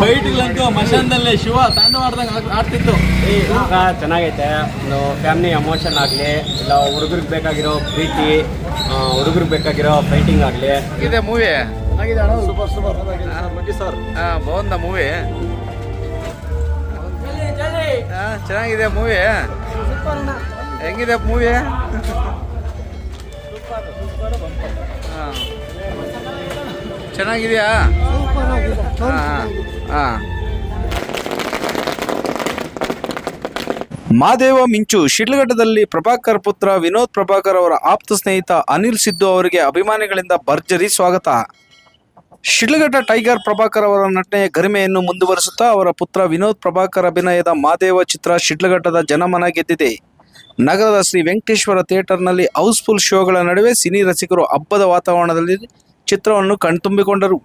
ಫೈಟ್ಗಳಂತೂ ಮಶಾನ್ದಲ್ಲೇ ಶಿವ ತಾಂಡವಾಡ್ದಂಗೆ ಆಡ್- ಆಡ್ತಿತ್ತು. ಚೆನ್ನಾಗೈತೆ. ಒಂದು ಫ್ಯಾಮಿಲಿ ಎಮೋಷನ್ ಆಗಲಿ ಇಲ್ಲ ಹುಡುಗರಿಗೆ ಬೇಕಾಗಿರೋ ಪ್ರೀತಿ ಹುಡುಗರಿಗೆ ಬೇಕಾಗಿರೋ ಫೈಟಿಂಗ್ ಆಗಲಿ. ಇದೆ ಮೂವಿ ಸೂಪರ್ ಸೂಪರ್ ಸರ್ ಬಾಗುಂದ ಮೂವಿ ಚೆನ್ನಾಗಿದೆ ಮೂವಿ ಹೆಂಗಿದೆ ಮೂವಿ ಚೆನ್ನಾಗಿದೆಯಾ? ಹಾಂ ಹಾಂ. ಮಾದೇವ ಮಿಂಚು ಶಿಡ್ಲಘಟ್ಟದಲ್ಲಿ ಪ್ರಭಾಕರ್ ಪುತ್ರ ವಿನೋದ್ ಪ್ರಭಾಕರ್ ಅವರ ಆಪ್ತ ಸ್ನೇಹಿತ ಅನಿಲ್ ಸಿದ್ದು ಅವರಿಗೆ ಅಭಿಮಾನಿಗಳಿಂದ ಭರ್ಜರಿ ಸ್ವಾಗತ. ಶಿಡ್ಲಘಟ್ಟ ಟೈಗರ್ ಪ್ರಭಾಕರ್ ಅವರ ನಟನೆಯ ಗರಿಮೆಯನ್ನು ಮುಂದುವರಿಸುತ್ತಾ ಅವರ ಪುತ್ರ ವಿನೋದ್ ಪ್ರಭಾಕರ್ ಅಭಿನಯದ ಮಾದೇವ ಚಿತ್ರ ಶಿಡ್ಲಘಟ್ಟದ ಜನಮನ ಗೆದ್ದಿದೆ. ನಗರದ ಶ್ರೀ ವೆಂಕಟೇಶ್ವರ ಥಿಯೇಟರ್ನಲ್ಲಿ ಹೌಸ್ಫುಲ್ ಶೋಗಳ ನಡುವೆ ಸಿನಿ ರಸಿಕರು ಹಬ್ಬದ ವಾತಾವರಣದಲ್ಲಿ ಚಿತ್ರವನ್ನು ಕಣ್ತುಂಬಿಕೊಂಡರು.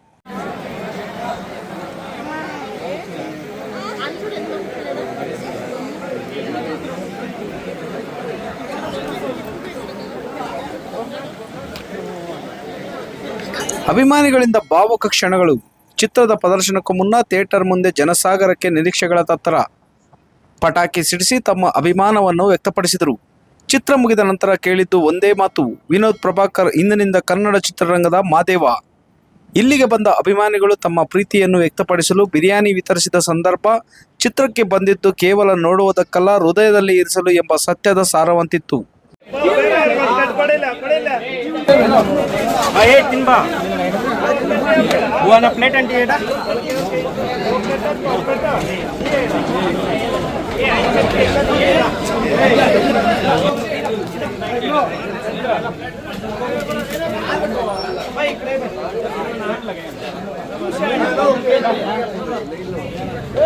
ಅಭಿಮಾನಿಗಳಿಂದ ಭಾವುಕ ಕ್ಷಣಗಳು. ಚಿತ್ರದ ಪ್ರದರ್ಶನಕ್ಕೂ ಮುನ್ನ ಥಿಯೇಟರ್ ಮುಂದೆ ಜನಸಾಗರಕ್ಕೆ ನಿರೀಕ್ಷೆಗಳ ತತ್ತರ. ಪಟಾಕಿ ಸಿಡಿಸಿ ತಮ್ಮ ಅಭಿಮಾನವನ್ನು ವ್ಯಕ್ತಪಡಿಸಿದರು. ಚಿತ್ರ ಮುಗಿದ ನಂತರ ಕೇಳಿದ್ದು ಒಂದೇ ಮಾತು, ವಿನೋದ್ ಪ್ರಭಾಕರ್ ಇಂದಿನಿಂದ ಕನ್ನಡ ಚಿತ್ರರಂಗದ ಮಾದೇವ. ಇಲ್ಲಿಗೆ ಬಂದ ಅಭಿಮಾನಿಗಳು ತಮ್ಮ ಪ್ರೀತಿಯನ್ನು ವ್ಯಕ್ತಪಡಿಸಲು ಬಿರಿಯಾನಿ ವಿತರಿಸಿದ ಸಂದರ್ಭ, ಚಿತ್ರಕ್ಕೆ ಬಂದಿದ್ದು ಕೇವಲ ನೋಡುವುದಕ್ಕಲ್ಲ, ಹೃದಯದಲ್ಲಿ ಇರಿಸಲು ಎಂಬ ಸತ್ಯದ ಸಾರವಂತಿತ್ತು.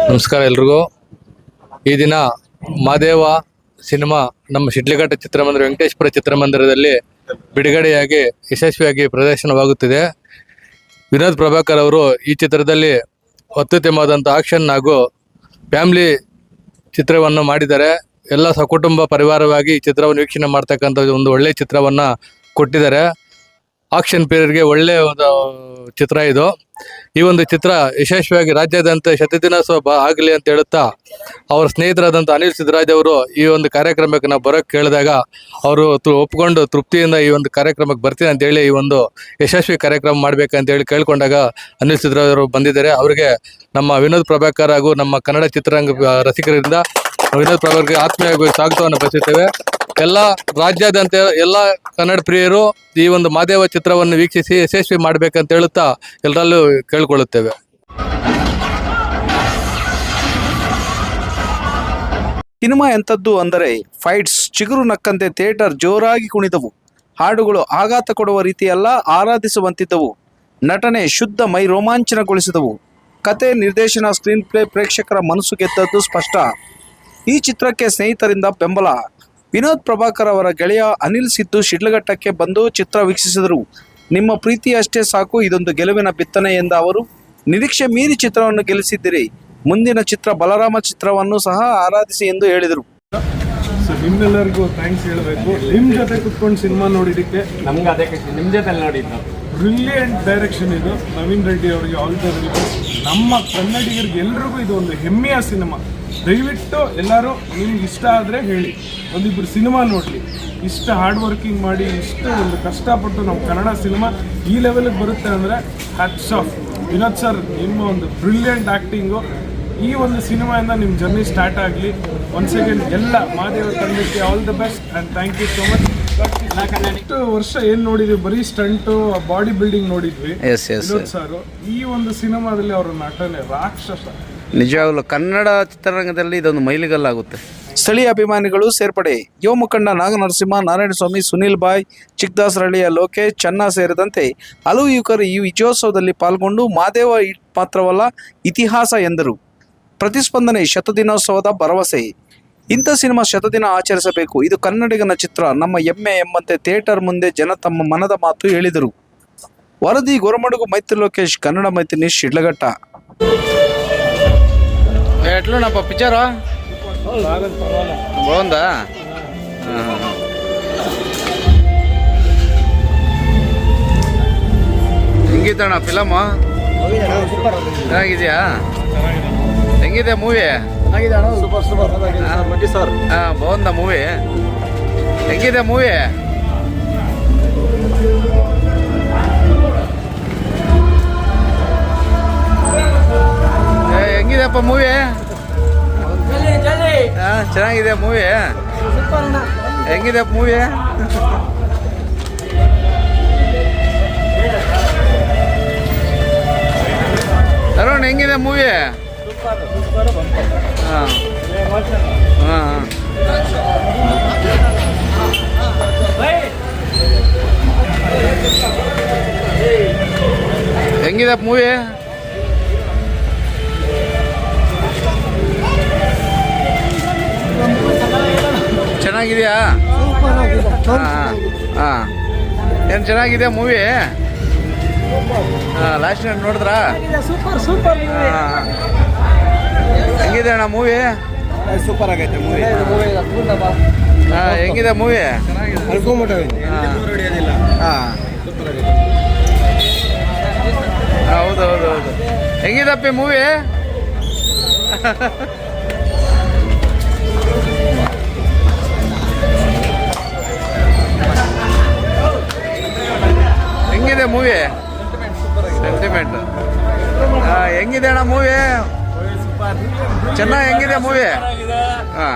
ನಮಸ್ಕಾರ ಎಲ್ರಿಗೂ. ಈ ದಿನ ಮಾದೇವ ಸಿನಿಮಾ ನಮ್ಮ ಶಿಡ್ಲಘಟ್ಟ ಚಿತ್ರಮಂದಿರ, ವೆಂಕಟೇಶ್ವರ ಚಿತ್ರಮಂದಿರದಲ್ಲಿ ಬಿಡುಗಡೆಯಾಗಿ, ಯಶಸ್ವಿಯಾಗಿ ಪ್ರದರ್ಶನವಾಗುತ್ತಿದೆ. ವಿನೋದ್ ಪ್ರಭಾಕರ್ ಅವರು ಈ ಚಿತ್ರದಲ್ಲಿ ಅತ್ಯುತ್ತಮವಾದಂಥ ಆಕ್ಷನ್ ಹಾಗೂ ಫ್ಯಾಮಿಲಿ ಚಿತ್ರವನ್ನು ಮಾಡಿದ್ದಾರೆ. ಎಲ್ಲ ಸಕುಟುಂಬ ಪರಿವಾರವಾಗಿ ಈ ಚಿತ್ರವನ್ನು ವೀಕ್ಷಣೆ ಮಾಡ್ತಕ್ಕಂಥ ಒಂದು ಒಳ್ಳೆಯ ಚಿತ್ರವನ್ನು ಕೊಟ್ಟಿದ್ದಾರೆ. ಆಕ್ಷನ್ ಪೀರಿಯಡ್ಗೆ ಒಳ್ಳೆಯ ಒಂದು ಚಿತ್ರ ಇದು. ಈ ಒಂದು ಚಿತ್ರ ಯಶಸ್ವಿಯಾಗಿ ರಾಜ್ಯಾದ್ಯಂತ ಶತದಿನೋತ್ಸವ ಬ, ಆಗಲಿ ಅಂತ ಹೇಳುತ್ತಾ ಅವರ ಸ್ನೇಹಿತರಾದಂಥ ಅನಿಲ್ ಸಿದ್ದರಾಜ್ ಅವರು ಈ ಒಂದು ಕಾರ್ಯಕ್ರಮಕ್ಕೆ ನಾವು ಬರೋಕ್ಕೆ ಕೇಳಿದಾಗ ಅವರು ಒಪ್ಪಿಕೊಂಡು ತೃಪ್ತಿಯಿಂದ ಈ ಒಂದು ಕಾರ್ಯಕ್ರಮಕ್ಕೆ ಬರ್ತೀನಿ ಅಂತೇಳಿ ಈ ಒಂದು ಯಶಸ್ವಿ ಕಾರ್ಯಕ್ರಮ ಮಾಡಬೇಕಂತೇಳಿ ಕೇಳ್ಕೊಂಡಾಗ ಅನಿಲ್ ಸಿದ್ದರಾಜ್ ಅವರು ಬಂದಿದ್ದಾರೆ. ಅವರಿಗೆ ನಮ್ಮ ವಿನೋದ್ ಪ್ರಭಾಕರ್ ಹಾಗೂ ನಮ್ಮ ಕನ್ನಡ ಚಿತ್ರರಂಗ ರಸಿಕರಿಂದ ವಿನೋದ್ ಅವರಿಗೆ ಆತ್ಮೀಯವಾಗಿ ಸ್ವಾಗತವನ್ನು ಬಯಸುತ್ತೇವೆ. ಎಲ್ಲ ರಾಜ್ಯಾದ್ಯಂತ ಎಲ್ಲ ಕನ್ನಡ ಪ್ರಿಯರು ಈ ಒಂದು ಮಾದೇವ ಚಿತ್ರವನ್ನು ವೀಕ್ಷಿಸಿ ಯಶಸ್ವಿ ಮಾಡಬೇಕಂತ ಹೇಳುತ್ತಾ ಎಲ್ಲರಲ್ಲೂ ಕೇಳಿಕೊಳ್ಳುತ್ತೇವೆ. ಸಿನಿಮಾ ಎಂಥದ್ದು ಅಂದರೆ ಫೈಟ್ಸ್, ಚಿಗುರು ನಕ್ಕಂತೆ ಥಿಯೇಟರ್ ಜೋರಾಗಿ ಕುಣಿದವು. ಹಾಡುಗಳು ಆಘಾತ ಕೊಡುವ ರೀತಿಯೆಲ್ಲ ಆರಾಧಿಸುವಂತಿದ್ದವು. ನಟನೆ ಶುದ್ಧ ಮೈ ರೋಮಾಂಚನಗೊಳಿಸಿದವು. ಕತೆ ನಿರ್ದೇಶನ ಸ್ಕ್ರೀನ್ ಪ್ಲೇ ಪ್ರೇಕ್ಷಕರ ಮನಸ್ಸು ಗೆದ್ದದ್ದು ಸ್ಪಷ್ಟ. ಈ ಚಿತ್ರಕ್ಕೆ ಸ್ನೇಹಿತರಿಂದ ಬೆಂಬಲ. ವಿನೋದ್ ಪ್ರಭಾಕರ್ ಅವರ ಗೆಳೆಯ ಅನಿಲ್ ಸಿದ್ದು ಶಿಡ್ಲಘಟ್ಟಕ್ಕೆ ಬಂದು ಚಿತ್ರ ವೀಕ್ಷಿಸಿದರು. ನಿಮ್ಮ ಪ್ರೀತಿ ಅಷ್ಟೇ ಸಾಕು ಇದೊಂದು ಗೆಲುವಿನ ಬಿತ್ತನೆ ಎಂದ ಅವರು. ನಿರೀಕ್ಷೆ ಮೀರಿ ಚಿತ್ರವನ್ನು ಗೆಲ್ಲಿಸಿದ್ದೀರಿ. ಮುಂದಿನ ಚಿತ್ರ ಬಲರಾಮ ಚಿತ್ರವನ್ನು ಸಹ ಆರಾಧಿಸಿ ಎಂದು ಹೇಳಿದರು. ಸೊ ನಿಮ್ಮೆಲ್ಲರಿಗೂ ಥ್ಯಾಂಕ್ಸ್ ಹೇಳಬೇಕು. ನಿಮ್ಮ ಜೊತೆ ಕುತ್ಕೊಂಡು ಸಿನಿಮಾ ನೋಡಿದ್ದಕ್ಕೆ ನಮ್ಗೆ ಅದೇ ಖುಷಿ. ನಿಮ್ಮ ಜೊತೆ ನೋಡಿದ್ದು. ಬ್ರಿಲಿಯಂಟ್ ಡೈರೆಕ್ಷನ್ ಇದು. ನವೀನ್ ರೆಡ್ಡಿ ಅವರಿಗೆ ಆಲ್ ದ ನಮ್ಮ ಕನ್ನಡಿಗರಿಗೆ ಎಲ್ರಿಗೂ ಇದು ಒಂದು ಹೆಮ್ಮೆಯ ಸಿನಿಮಾ. ದಯವಿಟ್ಟು ಎಲ್ಲರೂ ನಿಮ್ಗೆ ಇಷ್ಟ ಆದರೆ ಹೇಳಿ. ಒಂದಿಬ್ಬರು ಸಿನಿಮಾ ನೋಡಲಿ. ಇಷ್ಟು ಹಾರ್ಡ್ ವರ್ಕಿಂಗ್ ಮಾಡಿ ಇಷ್ಟು ಒಂದು ಕಷ್ಟಪಟ್ಟು ನಮ್ಮ ಕನ್ನಡ ಸಿನಿಮಾ ಈ ಲೆವೆಲಿಗೆ ಬರುತ್ತೆ ಅಂದರೆ ಹ್ಯಾಟ್ಸ್ ಆಫ್ ವಿನೋದ್ ಸರ್ ನಿಮ್ಮ ಒಂದು ಬ್ರಿಲಿಯಂಟ್ ಆ್ಯಕ್ಟಿಂಗು ಈ ಒಂದು ಸಿನಿಮಾಯಿಂದ ನಿಮ್ಮ ಜರ್ನಿ ಸ್ಟಾರ್ಟ್ ಆಗಲಿ. ಒನ್ಸ್ ಅಗೇನ್ ಎಲ್ಲ ಮಾದೇವ ತಂಡಕ್ಕೆ all the best and thank you so much ಎಷ್ಟು ವರ್ಷ ಏನು ನೋಡಿದ್ವಿ? ಬರೀ ಸ್ಟಂಟು ಬಾಡಿ ಬಿಲ್ಡಿಂಗ್ ನೋಡಿದ್ವಿ. ವಿನೋದ್ ಸರ್ ಈ ಒಂದು ಸಿನಿಮಾದಲ್ಲಿ ಅವರ ನಟನೆ ರಾಕ್ಷಸ. ನಿಜವಾಗಲೂ ಕನ್ನಡ ಚಿತ್ರರಂಗದಲ್ಲಿ ಇದೊಂದು ಮೈಲಿಗಲ್ಲಾಗುತ್ತೆ. ಸ್ಥಳೀಯ ಅಭಿಮಾನಿಗಳು ಸೇರ್ಪಡೆ. ಯುವ ಮುಖಂಡ ನಾಗನರಸಿಂಹ ನಾರಾಯಣಸ್ವಾಮಿ ಸುನೀಲ್ ಬಾಯ್ ಚಿಕ್ಕದಾಸರಳ್ಳಿಯ ಲೋಕೇಶ್, ಚನ್ನ ಸೇರಿದಂತೆ ಹಲವು ಯುವಕರು ಈ ವಿಜಯೋತ್ಸವದಲ್ಲಿ ಪಾಲ್ಗೊಂಡು ಮಾದೇವ ಮಾತ್ರವಲ್ಲ, ಇತಿಹಾಸ ಎಂದರು. ಪ್ರತಿಸ್ಪಂದನೆ ಶತದಿನೋತ್ಸವದ ಭರವಸೆ. ಇಂಥ ಸಿನಿಮಾ ಶತದಿನ ಆಚರಿಸಬೇಕು. ಇದು ಕನ್ನಡಿಗನ ಚಿತ್ರ. ನಮ್ಮ ಹೆಮ್ಮೆ ಎಂಬಂತೆ ಥಿಯೇಟರ್ ಮುಂದೆ ಜನ ತಮ್ಮ ಮನದ ಮಾತು ಹೇಳಿದರು. ವರದಿ, ಗೊರಮಡುಗು, ಮೈತ್ರಿ ಲೋಕೇಶ್, ಕನ್ನಡ ಮೈತ್ರಿ ನ್ಯೂಸ್ ಶಿಡ್ಲಘಟ್ಟ ఎట్లున్నప్ప పిక్చరు బాగుందా ಹೆಂಗಿತ್ತಣ್ಣ ಫಿಲಮು ಚೆನ್ನಾಗಿದ್ಯಾ ಹೆಂಗಿದೆ ಮೂವಿ ಸೂಪರ್ ಸೂಪರ್ ಮಟ್ಟಿ ಸರ್ ಹಾ ಬಾಗುಂದ ಮೂವಿ ಹೆಂಗಿದೆ ಮೂವಿ ಹೆಂಗಿದೆಪ್ಪ ಮೂವಿ ಚೆನ್ನಾಗಿದೆ ಮೂವಿ ಹೆಂಗಿದೆ ಮೂವಿ ಅರುಣ್ ಹೆಂಗಿದೆ ಮೂವಿ ಹಾಂ. ಹಾಂ ಹೆಂಗಿದೆ ಮೂವಿ ಚೆನ್ನಾಗಿದೆಯಾ? ಹಾಂ ಹಾಂ. ಏನು ಚೆನ್ನಾಗಿದೆಯಾ ಮೂವಿ ಹಾಂ ಲಾಸ್ಟ್ ನೋಡಿದ್ರಾ? ಸೂಪರ್ ಸೂಪರ್ ಹಾಂ ಹೆಂಗಿದೆ ಅಣ್ಣ ಮೂವಿ ಸೂಪರ್ ಆಗೈತೆ ಮೂವಿ ಹಾಂ ಹೆಂಗಿದೆ ಮೂವಿ ಹಾಂ. ಹೌದು ಹೌದು ಹೌದು. ಹೆಂಗಿದಪ್ಪಿ ಮೂವಿ ಹೆಂಗಿದೆ ಮೂವಿ ಸೆಂಟಿಮೆಂಟ್ ಹಾಂ ಹೆಂಗಿದೆ ಅಣ್ಣ ಮೂವಿ ಚೆನ್ನಾಗಿ ಹೆಂಗಿದೆ ಮೂವಿ ಹಾ.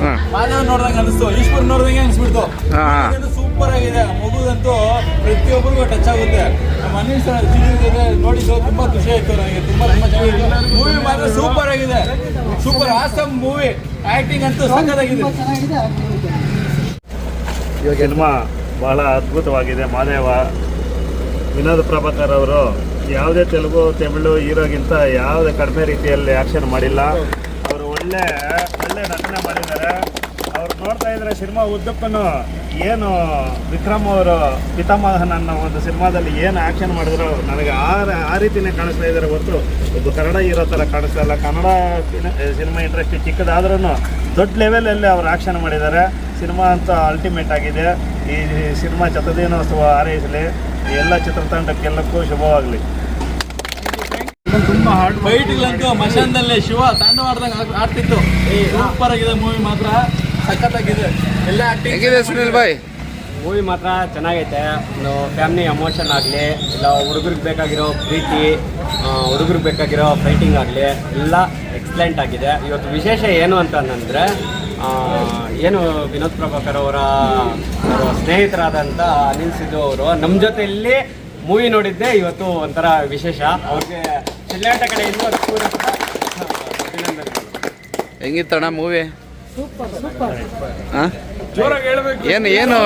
ಹಾಂ. ಮಾಧವ್ ನೋಡ್ದಂಗೆ ಅನಿಸ್ತು. ಈಶ್ವರ್ ನೋಡ್ದಂಗೆ ಅನಿಸ್ಬಿಡ್ತು. ಹಾಂ. ಸೂಪರ್ ಆಗಿದೆ. ಮಗುದಂತೂ ಪ್ರತಿಯೊಬ್ಬರಿಗೂ ಟಚ್ ಆಗುತ್ತೆ. ನಮ್ಮ ಅನಿಲ್ ಸರ್ ನೋಡಿದ್ದು ತುಂಬಾ ಖುಷಿ ಆಯ್ತು ನನಗೆ ತುಂಬಾ ತುಂಬಾ ಚೆನ್ನಾಗಿದೆ. ಮೂವಿ ಮಾತ್ರ ಸೂಪರ್ ಆಗಿದೆ. ಸೂಪರ್ ಆಸಮ್ ಮೂವಿ ಆಕ್ಟಿಂಗ್ ಅಂತೂ ಸಕ್ಕತ್ತಾಗಿದೆ ಸಿನಿಮಾ ಬಹಳ ಅದ್ಭುತವಾಗಿದೆ. ಮಾದೇವ, ವಿನೋದ್ ಪ್ರಭಾಕರ್ ಅವರು ಯಾವುದೇ ತೆಲುಗು, ತಮಿಳು ಹೀರೋಗಿಂತ ಯಾವುದೇ ಕಡಿಮೆ ರೀತಿಯಲ್ಲಿ ಆಕ್ಷನ್ ಮಾಡಿಲ್ಲ. ಅವರು ಒಳ್ಳೆ ಒಳ್ಳೆ ನಟನೆ ಮಾಡಿದ್ದಾರೆ. ಅವ್ರು ನೋಡ್ತಾ ಇದ್ರೆ ಸಿನಿಮಾ ಉದ್ದಕ್ಕೂ ಏನು ವಿಕ್ರಮ್ ಅವರು, ಪಿತಾಮಹನ್ ಅನ್ನೋ ಒಂದು ಸಿನಿಮಾದಲ್ಲಿ ಏನು ಆಕ್ಷನ್ ಮಾಡಿದ್ರು ನನಗೆ ಆ ಆ ರೀತಿನೇ ಕಾಣಿಸ್ತಾ ಇದ್ದಾರೆ ಹೊರತು. ಒಬ್ಬ ಕನ್ನಡ ಇರೋ ಥರ ಕಾಣಿಸ್ತಾ ಇಲ್ಲ. ಕನ್ನಡ ಸಿನಿಮಾ ಇಂಡ್ರೆಸ್ಟ್ ಚಿಕ್ಕದಾದ್ರೂ ದೊಡ್ಡ ಲೆವೆಲಲ್ಲಿ ಅವರು ಆಕ್ಷನ್ ಮಾಡಿದ್ದಾರೆ. ಸಿನಿಮಾ ಅಂತ ಅಲ್ಟಿಮೇಟ್ ಆಗಿದೆ. ಈ ಸಿನಿಮಾ ಚತುರ್ದಿನೋತ್ಸವ ಹಾರೈಸಲಿ. ಎಲ್ಲ ಚಿತ್ರತಂಡಕ್ಕೆಲ್ಲಕ್ಕೂ ಶುಭವಾಗಲಿ. ತುಂಬಾ ಹಾರ್ಡ್ ಫೈಟ್ಗಳಂತೂ ಮಶಾನ್ದಲ್ಲೇ ಶಿವ ತಾಂಡವಾಡ್ದಂಗೆ ಆಡ್- ಆಡ್ತಿತ್ತು. ಸೂಪರ್ ಆಗಿದೆ ಮೂವಿ ಮಾತ್ರ. ಸಖತ್ತಾಗಿದೆ. ಎಲ್ಲ ಆಕ್ಟಿಂಗ್ ಸುನಿಲ್ ಬಾಯ್ ಮೂವಿ ಮಾತ್ರ ಚೆನ್ನಾಗೈತೆ. ಒಂದು ಫ್ಯಾಮಿಲಿ ಎಮೋಷನ್ ಆಗಲಿ ಇಲ್ಲ ಹುಡುಗರಿಗೆ ಬೇಕಾಗಿರೋ ಪ್ರೀತಿ ಹುಡುಗರಿಗೆ ಬೇಕಾಗಿರೋ ಫೈಟಿಂಗ್ ಆಗಲಿ ಎಲ್ಲ ಎಕ್ಸಲೆಂಟ್ ಆಗಿದೆ. ಇವತ್ತು ವಿಶೇಷ ಏನು ಅಂತಂದರೆ ಏನು ವಿನೋದ್ ಪ್ರಭಾಕರ್ ಅವರ ಸ್ನೇಹಿತರಾದಂಥ ಅನಿಲ್ ಸಿದ್ದು ಅವರು ನಮ್ಮ ಜೊತೆಯಲ್ಲಿ ಮೂವಿ ನೋಡಿದ್ದೆ ಇವತ್ತು ಒಂಥರ ವಿಶೇಷ. ಅವ್ರಿಗೆ ಚಿಲ್ಲಾಟ ಕಡೆಯಿಂದ ಹೆಂಗಿತ್ತಣ್ಣ ಮೂವಿ ಏನು ಏನು?